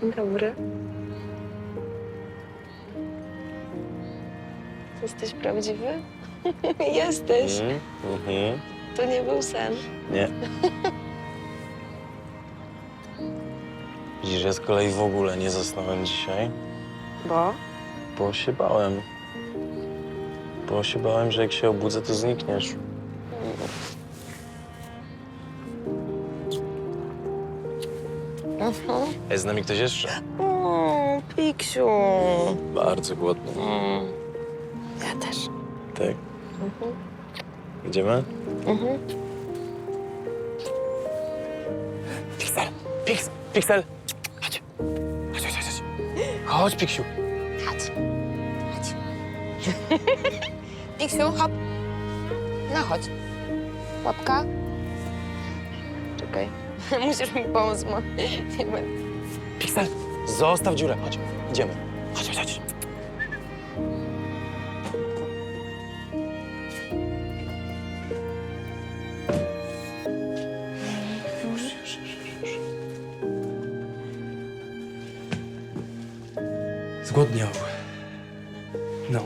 Dzień dobry. Jesteś prawdziwy? Jesteś. Mhm. Mhm. To nie był sen. Nie. Widzisz, ja z kolei w ogóle nie zasnąłem dzisiaj, Bo? bo się bałem. Bo się bałem, że jak się obudzę, to znikniesz. Jest z nami ktoś jeszcze? O, Piksiu. Bardzo głodny. Mm. Ja też. Tak. Mhm. Idziemy? Mhm. Pixel! Pix, Pixel! Chodź. Chodź, chodź, chodź. Chodź, Piksiu. Chodź. Chodź. Piksiu, hop. No chodź. Łapka. Czekaj. Musisz mi pomóc, nie będę. Pixel! Zostaw dziurę. Chodź, idziemy. Chodź, chodź, chodź. Zgłodniał. No.